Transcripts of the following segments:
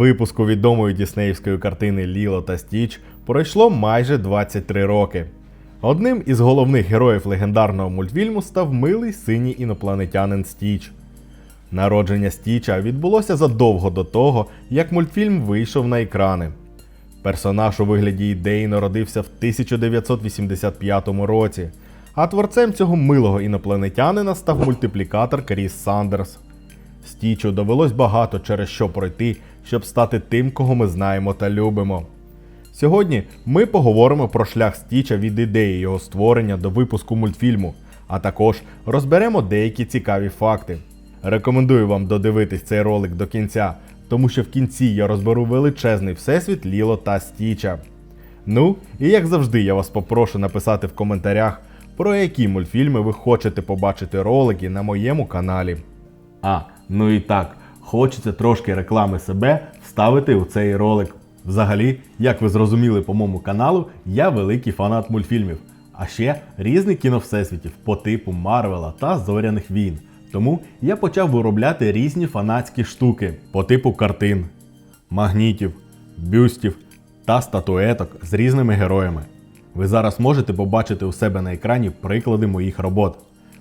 випуску відомої діснеївської картини Ліло та Стіч пройшло майже 23 роки. Одним із головних героїв легендарного мультфільму став милий синій інопланетянин Стіч. Народження Стіча відбулося задовго до того, як мультфільм вийшов на екрани. Персонаж у вигляді ідеї народився в 1985 році, а творцем цього милого інопланетянина став мультиплікатор Кріс Сандерс. Стічу довелось багато через що пройти, щоб стати тим, кого ми знаємо та любимо. Сьогодні ми поговоримо про шлях Стіча від ідеї його створення до випуску мультфільму, а також розберемо деякі цікаві факти. Рекомендую вам додивитись цей ролик до кінця, тому що в кінці я розберу величезний всесвіт Ліло та Стіча. Ну, і як завжди, я вас попрошу написати в коментарях, про які мультфільми ви хочете побачити ролики на моєму каналі. А, ну і так, хочеться трошки реклами себе вставити у цей ролик. Взагалі, як ви зрозуміли по моєму каналу, я великий фанат мультфільмів, а ще різних кіновсесвітів по типу Марвела та Зоряних війн. Тому я почав виробляти різні фанатські штуки по типу картин, магнітів, бюстів та статуеток з різними героями. Ви зараз можете побачити у себе на екрані приклади моїх робот.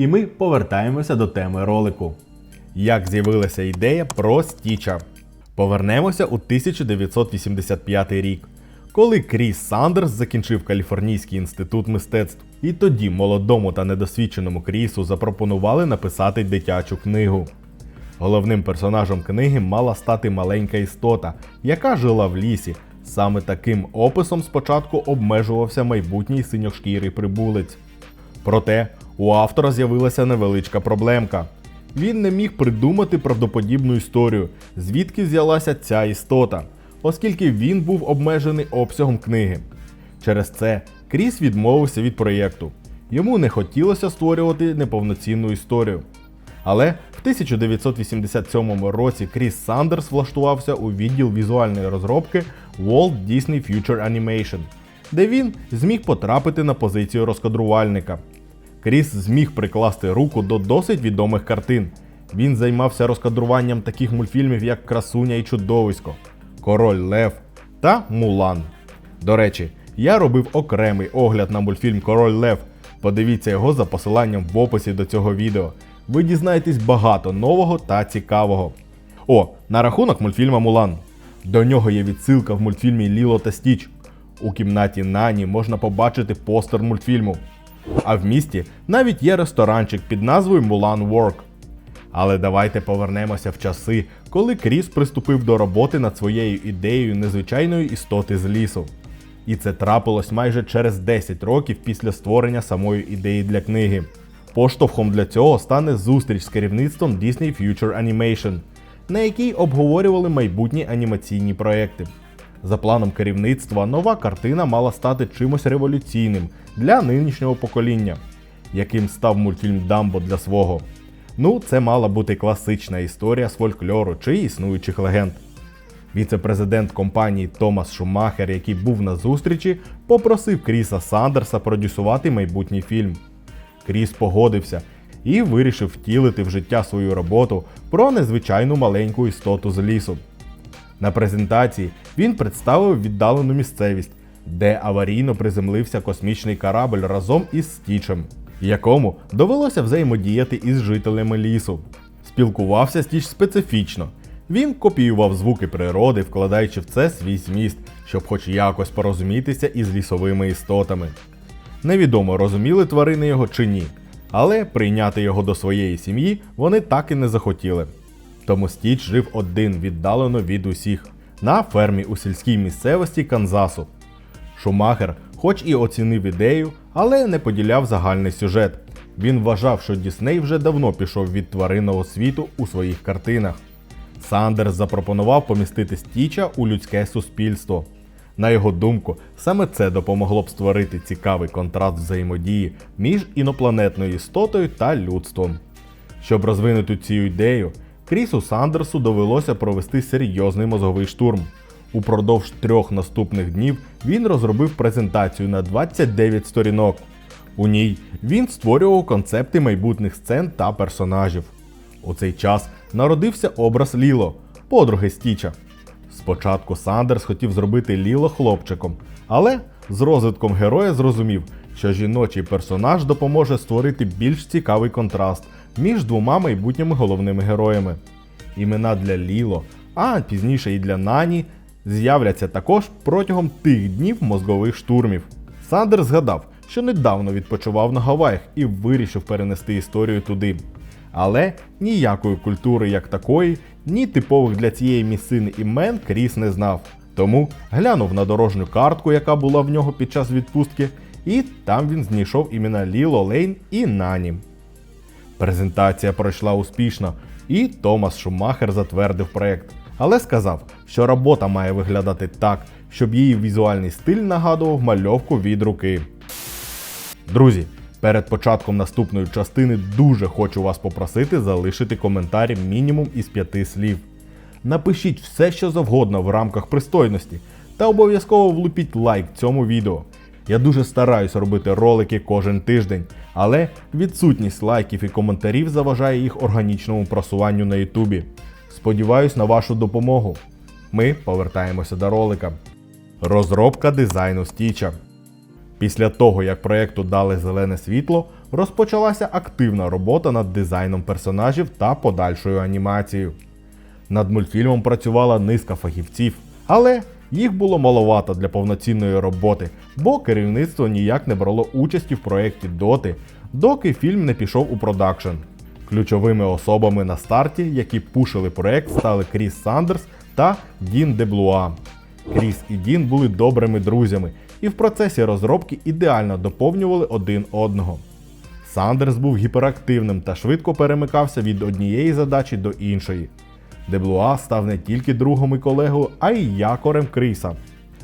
і ми повертаємося до теми ролику. Як з'явилася ідея про Стіча? Повернемося у 1985 рік, коли Кріс Сандерс закінчив Каліфорнійський інститут мистецтв. І тоді молодому та недосвідченому Крісу запропонували написати дитячу книгу. Головним персонажем книги мала стати маленька істота, яка жила в лісі. Саме таким описом спочатку обмежувався майбутній синьошкірий прибулець. Проте у автора з'явилася невеличка проблемка. Він не міг придумати правдоподібну історію, звідки взялася ця істота, оскільки він був обмежений обсягом книги. Через це Кріс відмовився від проєкту. Йому не хотілося створювати неповноцінну історію. Але в 1987 році Кріс Сандерс влаштувався у відділ візуальної розробки Walt Disney Future Animation, де він зміг потрапити на позицію розкадрувальника. Кріс зміг прикласти руку до досить відомих картин. Він займався розкадруванням таких мультфільмів, як Красуня і Чудовисько, Король Лев та Мулан. До речі, я робив окремий огляд на мультфільм Король Лев. Подивіться його за посиланням в описі до цього відео. Ви дізнаєтесь багато нового та цікавого. О, на рахунок мультфільма Мулан. До нього є відсилка в мультфільмі Ліло та Стіч. У кімнаті Нані можна побачити постер мультфільму. А в місті навіть є ресторанчик під назвою Mulan Work. Але давайте повернемося в часи, коли Кріс приступив до роботи над своєю ідеєю незвичайної істоти з лісу. І це трапилось майже через 10 років після створення самої ідеї для книги. Поштовхом для цього стане зустріч з керівництвом Disney Future Animation, на якій обговорювали майбутні анімаційні проекти. За планом керівництва, нова картина мала стати чимось революційним для нинішнього покоління, яким став мультфільм Дамбо для свого. Ну, це мала бути класична історія з фольклору чи існуючих легенд. Віце-президент компанії Томас Шумахер, який був на зустрічі, попросив Кріса Сандерса продюсувати майбутній фільм. Кріс погодився і вирішив втілити в життя свою роботу про незвичайну маленьку істоту з лісу. На презентації він представив віддалену місцевість, де аварійно приземлився космічний корабль разом із Стічем, якому довелося взаємодіяти із жителями лісу. Спілкувався Стіч специфічно. Він копіював звуки природи, вкладаючи в це свій зміст, щоб хоч якось порозумітися із лісовими істотами. Невідомо розуміли тварини його чи ні, але прийняти його до своєї сім'ї вони так і не захотіли. Тому Стіч жив один віддалено від усіх на фермі у сільській місцевості Канзасу. Шумахер, хоч і оцінив ідею, але не поділяв загальний сюжет. Він вважав, що Дісней вже давно пішов від тваринного світу у своїх картинах. Сандерс запропонував помістити Стіча у людське суспільство. На його думку, саме це допомогло б створити цікавий контраст взаємодії між інопланетною істотою та людством. Щоб розвинути цю ідею, Крісу Сандерсу довелося провести серйозний мозговий штурм. Упродовж трьох наступних днів він розробив презентацію на 29 сторінок. У ній він створював концепти майбутніх сцен та персонажів. У цей час народився образ Ліло, подруги Стіча. Спочатку Сандерс хотів зробити Ліло хлопчиком, але з розвитком героя зрозумів, що жіночий персонаж допоможе створити більш цікавий контраст між двома майбутніми головними героями. Імена для Ліло, а пізніше і для Нані з'являться також протягом тих днів мозгових штурмів. Сандерс згадав, що недавно відпочивав на Гаваях і вирішив перенести історію туди. Але ніякої культури як такої, ні типових для цієї місцини імен Кріс не знав. Тому глянув на дорожню картку, яка була в нього під час відпустки, і там він знайшов імена Ліло Лейн і Нані. Презентація пройшла успішно, і Томас Шумахер затвердив проект, але сказав, що робота має виглядати так, щоб її візуальний стиль нагадував мальовку від руки. Друзі, перед початком наступної частини дуже хочу вас попросити залишити коментарі мінімум із п'яти слів. Напишіть все, що завгодно в рамках пристойності, та обов'язково влупіть лайк цьому відео. Я дуже стараюсь робити ролики кожен тиждень, але відсутність лайків і коментарів заважає їх органічному просуванню на Ютубі. Сподіваюсь на вашу допомогу. Ми повертаємося до ролика. Розробка дизайну стіча. Після того, як проєкту дали зелене світло, розпочалася активна робота над дизайном персонажів та подальшою анімацією. Над мультфільмом працювала низка фахівців, але їх було маловато для повноцінної роботи, бо керівництво ніяк не брало участі в проєкті доти, доки фільм не пішов у продакшн. Ключовими особами на старті, які пушили проєкт, стали Кріс Сандерс та Дін Деблуа. Кріс і Дін були добрими друзями і в процесі розробки ідеально доповнювали один одного. Сандерс був гіперактивним та швидко перемикався від однієї задачі до іншої. Деблуа став не тільки другом і колегою, а й якорем Кріса.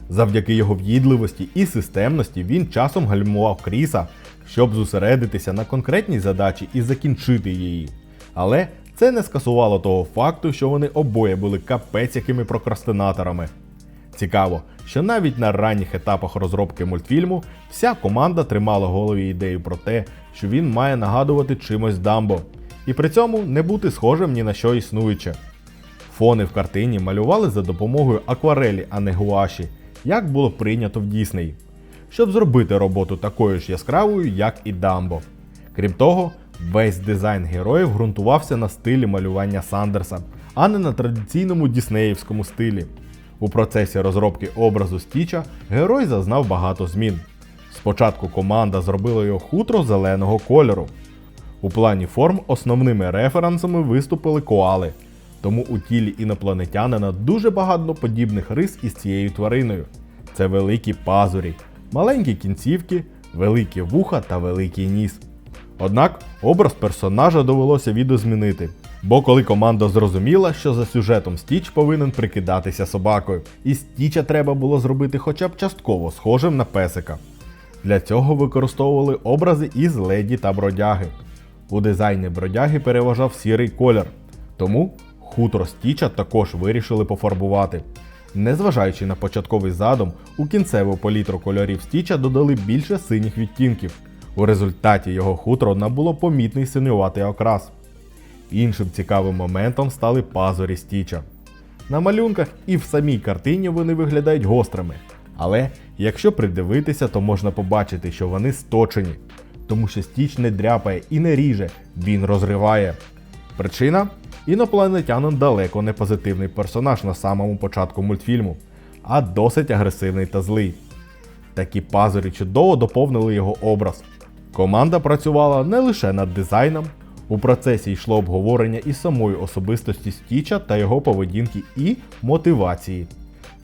Завдяки його в'їдливості і системності він часом гальмував Кріса, щоб зосередитися на конкретній задачі і закінчити її. Але це не скасувало того факту, що вони обоє були капець якими прокрастинаторами. Цікаво, що навіть на ранніх етапах розробки мультфільму вся команда тримала голові ідею про те, що він має нагадувати чимось Дамбо, і при цьому не бути схожим ні на що існуюче. Фони в картині малювали за допомогою акварелі, а не гуаші, як було прийнято в Діснеї, щоб зробити роботу такою ж яскравою, як і Дамбо. Крім того, весь дизайн героїв ґрунтувався на стилі малювання Сандерса, а не на традиційному діснеївському стилі. У процесі розробки образу Стіча герой зазнав багато змін. Спочатку команда зробила його хутро зеленого кольору. У плані форм основними референсами виступили коали, тому у тілі інопланетянина дуже багато подібних рис із цією твариною. Це великі пазурі, маленькі кінцівки, великі вуха та великий ніс. Однак образ персонажа довелося відозмінити. Бо коли команда зрозуміла, що за сюжетом Стіч повинен прикидатися собакою, і Стіча треба було зробити хоча б частково схожим на песика. Для цього використовували образи із леді та бродяги. У дизайні бродяги переважав сірий колір, тому хутро Стіча також вирішили пофарбувати. Незважаючи на початковий задум, у кінцеву палітру кольорів Стіча додали більше синіх відтінків. У результаті його хутро набуло помітний синюватий окрас. Іншим цікавим моментом стали пазурі Стіча. На малюнках і в самій картині вони виглядають гострими. Але якщо придивитися, то можна побачити, що вони сточені, тому що Стіч не дряпає і не ріже, він розриває. Причина інопланетянин далеко не позитивний персонаж на самому початку мультфільму, а досить агресивний та злий. Такі пазурі чудово доповнили його образ. Команда працювала не лише над дизайном, у процесі йшло обговорення і самої особистості Стіча та його поведінки і мотивації.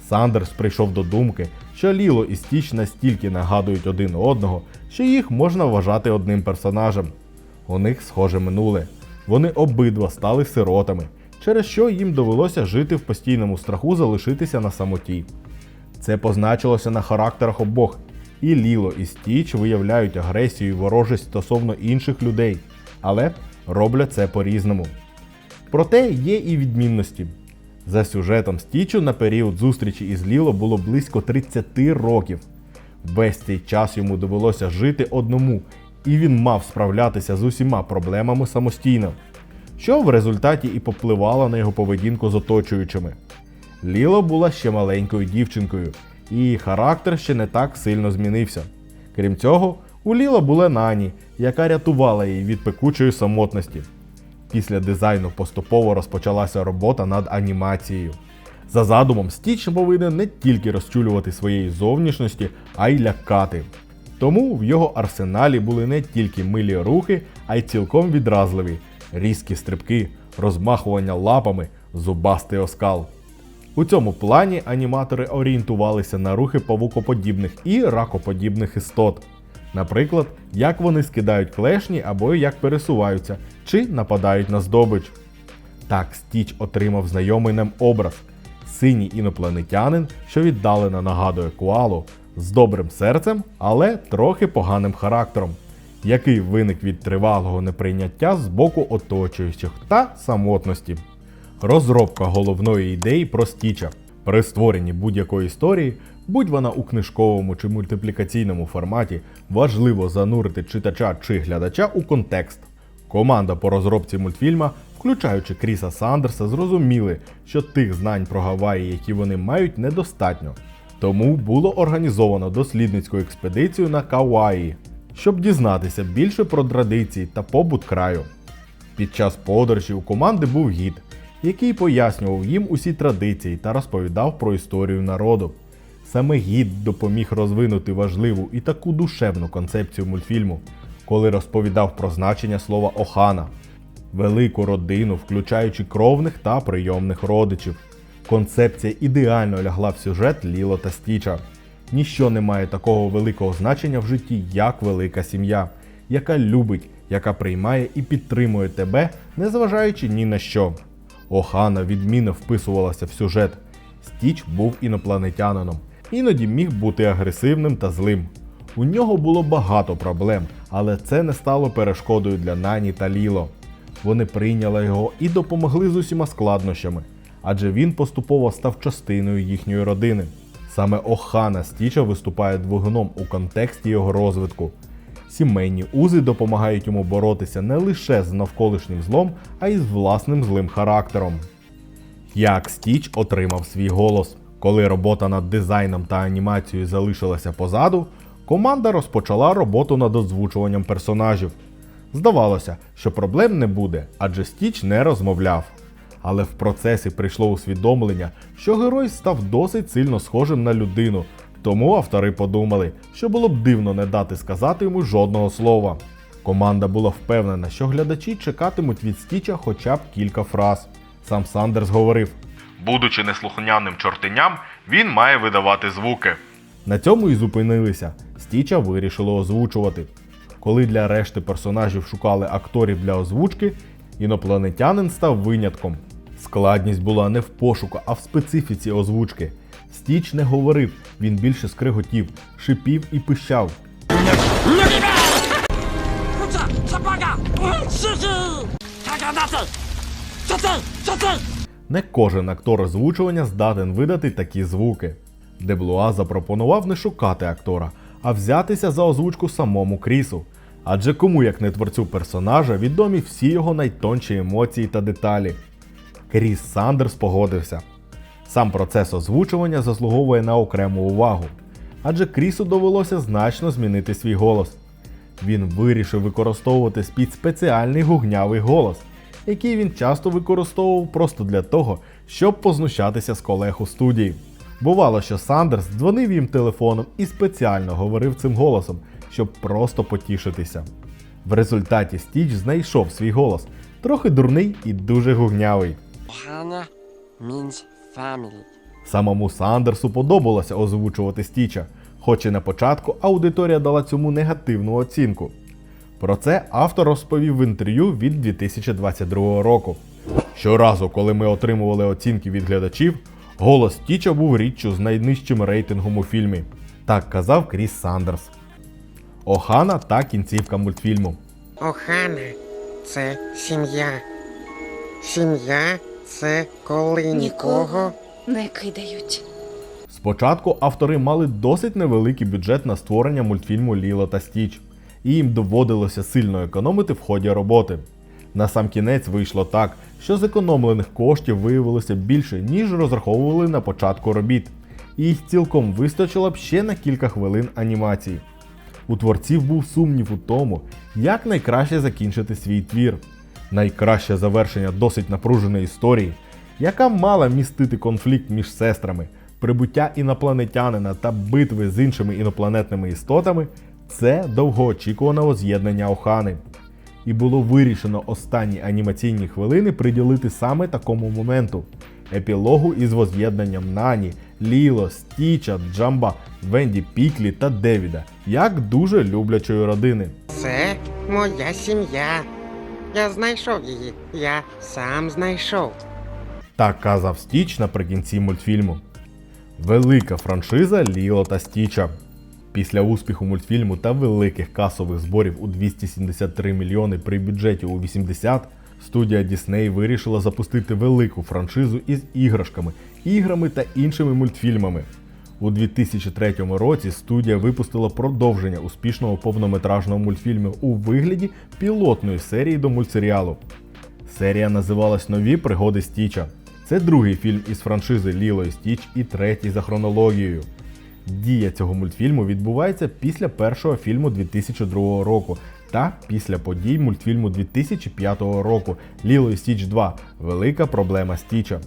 Сандерс прийшов до думки, що Ліло і Стіч настільки нагадують один одного, що їх можна вважати одним персонажем. У них схоже минуле. Вони обидва стали сиротами, через що їм довелося жити в постійному страху залишитися на самоті. Це позначилося на характерах обох. І Ліло, і Стіч виявляють агресію і ворожість стосовно інших людей, але роблять це по-різному. Проте є і відмінності. За сюжетом Стічу на період зустрічі із Ліло було близько 30 років. Весь цей час йому довелося жити одному, і він мав справлятися з усіма проблемами самостійно, що в результаті і попливало на його поведінку з оточуючими. Ліло була ще маленькою дівчинкою, і її характер ще не так сильно змінився. Крім цього, у Ліло була Нані, яка рятувала її від пекучої самотності. Після дизайну поступово розпочалася робота над анімацією. За задумом, Стіч повинен не тільки розчулювати своєї зовнішності, а й лякати. Тому в його арсеналі були не тільки милі рухи, а й цілком відразливі, різкі стрибки, розмахування лапами, зубастий оскал. У цьому плані аніматори орієнтувалися на рухи павукоподібних і ракоподібних істот. Наприклад, як вони скидають клешні або як пересуваються, чи нападають на здобич. Так Стіч отримав знайомий нам образ синій інопланетянин, що віддалено нагадує куалу, з добрим серцем, але трохи поганим характером, який виник від тривалого неприйняття з боку оточуючих та самотності. Розробка головної ідеї про Стіча. При створенні будь-якої історії, будь вона у книжковому чи мультиплікаційному форматі, важливо занурити читача чи глядача у контекст. Команда по розробці мультфільма, включаючи Кріса Сандерса, зрозуміли, що тих знань про Гаваї, які вони мають, недостатньо. Тому було організовано дослідницьку експедицію на Кауаї, щоб дізнатися більше про традиції та побут краю. Під час подорожі у команди був гід, який пояснював їм усі традиції та розповідав про історію народу. Саме гід допоміг розвинути важливу і таку душевну концепцію мультфільму, коли розповідав про значення слова охана, велику родину, включаючи кровних та прийомних родичів. Концепція ідеально лягла в сюжет Ліло та Стіча. Ніщо не має такого великого значення в житті, як велика сім'я, яка любить, яка приймає і підтримує тебе, незважаючи ні на що. Охана відмінно вписувалася в сюжет. Стіч був інопланетянином, іноді міг бути агресивним та злим. У нього було багато проблем, але це не стало перешкодою для Нані та Ліло. Вони прийняли його і допомогли з усіма складнощами, адже він поступово став частиною їхньої родини. Саме Охана Стіча виступає двигуном у контексті його розвитку. Сімейні узи допомагають йому боротися не лише з навколишнім злом, а й з власним злим характером. Як Стіч отримав свій голос. Коли робота над дизайном та анімацією залишилася позаду, команда розпочала роботу над озвучуванням персонажів. Здавалося, що проблем не буде, адже Стіч не розмовляв. Але в процесі прийшло усвідомлення, що герой став досить сильно схожим на людину, тому автори подумали, що було б дивно не дати сказати йому жодного слова. Команда була впевнена, що глядачі чекатимуть від Стіча хоча б кілька фраз. Сам Сандерс говорив: Будучи неслухняним чортеням, він має видавати звуки. На цьому і зупинилися. Стіча вирішили озвучувати. Коли для решти персонажів шукали акторів для озвучки, інопланетянин став винятком. Складність була не в пошуку, а в специфіці озвучки. Стіч не говорив, він більше скриготів, шипів і пищав. Не кожен актор озвучування здатен видати такі звуки. Деблуа запропонував не шукати актора, а взятися за озвучку самому крісу. Адже кому як не творцю персонажа відомі всі його найтонші емоції та деталі. Кріс Сандерс погодився. Сам процес озвучування заслуговує на окрему увагу, адже Крісу довелося значно змінити свій голос. Він вирішив використовувати під спеціальний гугнявий голос, який він часто використовував просто для того, щоб познущатися з колег у студії. Бувало, що Сандерс дзвонив їм телефоном і спеціально говорив цим голосом, щоб просто потішитися. В результаті Стіч знайшов свій голос, трохи дурний і дуже гугнявий. Ohana means family. Самому Сандерсу подобалося озвучувати Стіча, хоч і на початку аудиторія дала цьому негативну оцінку. Про це автор розповів в інтерв'ю від 2022 року. Щоразу, коли ми отримували оцінки від глядачів, Голос Стіча був річчю з найнижчим рейтингом у фільмі. Так казав Кріс Сандерс. Охана та кінцівка мультфільму. Охана це сім'я. Сім'я це коли нікого. не кидають. Спочатку автори мали досить невеликий бюджет на створення мультфільму Ліло та Стіч, і їм доводилося сильно економити в ході роботи. На сам кінець вийшло так, що зекономлених коштів виявилося більше, ніж розраховували на початку робіт, і їх цілком вистачило б ще на кілька хвилин анімації. У творців був сумнів у тому, як найкраще закінчити свій твір. Найкраще завершення досить напруженої історії, яка мала містити конфлікт між сестрами, прибуття інопланетянина та битви з іншими інопланетними істотами це довгоочікуване воз'єднання Охани. І було вирішено останні анімаційні хвилини приділити саме такому моменту епілогу із воз'єднанням Нані, Ліло, Стіча, Джамба, Венді Піклі та Девіда, як дуже люблячої родини. Це моя сім'я. Я знайшов її. Я сам знайшов. Так казав Стіч наприкінці мультфільму. Велика франшиза Ліло та Стіча. Після успіху мультфільму та великих касових зборів у 273 мільйони при бюджеті у 80, студія Disney вирішила запустити велику франшизу із іграшками, іграми та іншими мультфільмами. У 2003 році студія випустила продовження успішного повнометражного мультфільму у вигляді пілотної серії до мультсеріалу. Серія називалась Нові пригоди Стіча. Це другий фільм із франшизи Ліло і Стіч і третій за хронологією. Дія цього мультфільму відбувається після першого фільму 2002 року та після подій мультфільму 2005 року Ліло і Стіч 2 Велика проблема Стіча.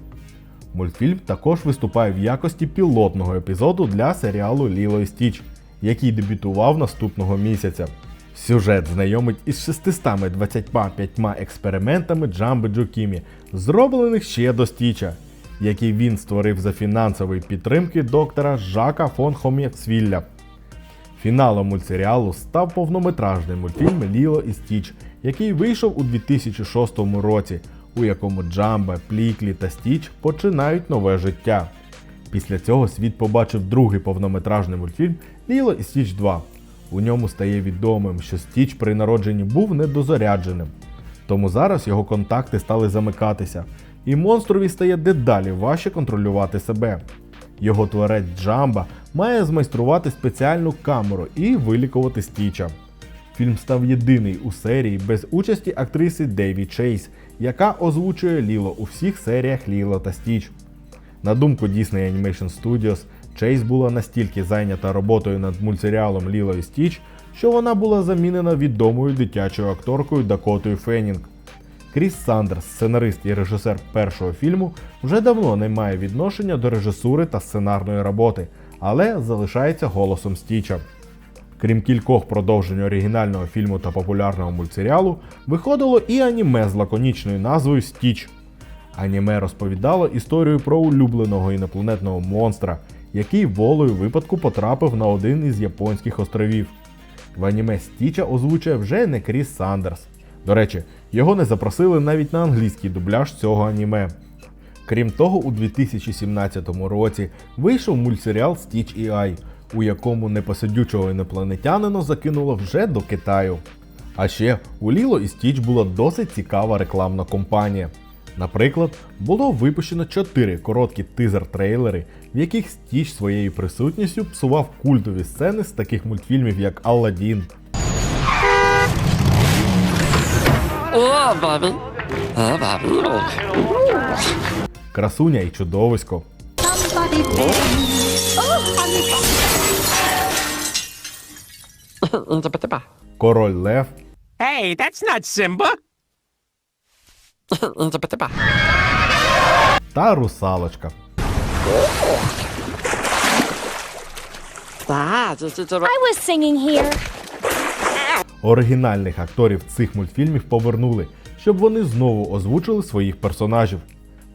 Мультфільм також виступає в якості пілотного епізоду для серіалу Ліло і Стіч, який дебютував наступного місяця. Сюжет знайомить із 625 експериментами Джамби Джокімі, зроблених ще до Стіча, які він створив за фінансової підтримки доктора Жака фон Хомєцвілля. Фіналом мультсеріалу став повнометражний мультфільм Ліло і Стіч, який вийшов у 2006 році, у якому Джамба, Пліклі та Стіч починають нове життя. Після цього світ побачив другий повнометражний мультфільм Ліло і Стіч 2. У ньому стає відомим, що Стіч при народженні був недозарядженим. Тому зараз його контакти стали замикатися, і монстрові стає дедалі важче контролювати себе. Його творець Джамба має змайструвати спеціальну камеру і вилікувати Стіча. Фільм став єдиний у серії без участі актриси Дейві Чейз, яка озвучує Ліло у всіх серіях Ліло та Стіч. На думку Disney Animation Studios, Чейз була настільки зайнята роботою над мультсеріалом Ліло і Стіч, що вона була замінена відомою дитячою акторкою Дакотою Феннінг. Кріс Сандерс, сценарист і режисер першого фільму, вже давно не має відношення до режисури та сценарної роботи, але залишається голосом Стіча. Крім кількох продовжень оригінального фільму та популярного мультсеріалу, виходило і аніме з лаконічною назвою Стіч. Аніме розповідало історію про улюбленого інопланетного монстра, який волею випадку потрапив на один із японських островів. В аніме Стіча озвучує вже не Кріс Сандерс. До речі, його не запросили навіть на англійський дубляж цього аніме. Крім того, у 2017 році вийшов мультсеріал Стіч і Ай, у якому непосидючого інопланетянина закинуло вже до Китаю. А ще у Ліло і Стіч була досить цікава рекламна кампанія. Наприклад, було випущено 4 короткі тизер-трейлери, в яких Стіч своєю присутністю псував культові сцени з таких мультфільмів, як Алладін. Красуня і чудовисько. Типа-типа. Король Лев Hey, that's not Simba. Та Русалочка. Та, це. I was singing here. Оригінальних акторів цих мультфільмів повернули, щоб вони знову озвучили своїх персонажів.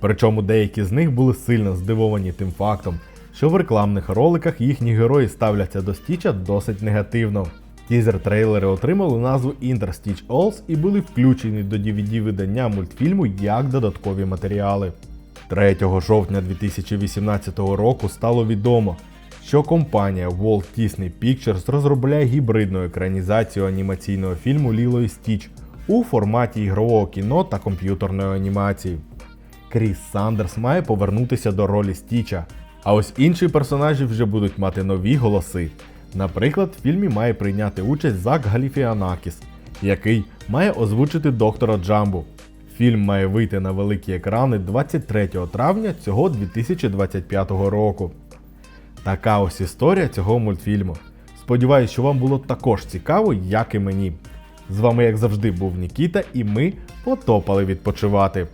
Причому деякі з них були сильно здивовані тим фактом, що в рекламних роликах їхні герої ставляться до Стіча досить негативно. Тізер-трейлери отримали назву Interstitch Alls і були включені до DVD видання мультфільму як додаткові матеріали. 3 жовтня 2018 року стало відомо, що компанія Walt Disney Pictures розробляє гібридну екранізацію анімаційного фільму Ліло і Стіч у форматі ігрового кіно та комп'ютерної анімації. Кріс Сандерс має повернутися до ролі Стіча, а ось інші персонажі вже будуть мати нові голоси. Наприклад, в фільмі має прийняти участь Зак Галіфіанакіс, який має озвучити доктора Джамбу. Фільм має вийти на великі екрани 23 травня цього 2025 року. Така ось історія цього мультфільму. Сподіваюсь, що вам було також цікаво, як і мені. З вами, як завжди, був Нікіта, і ми потопали відпочивати.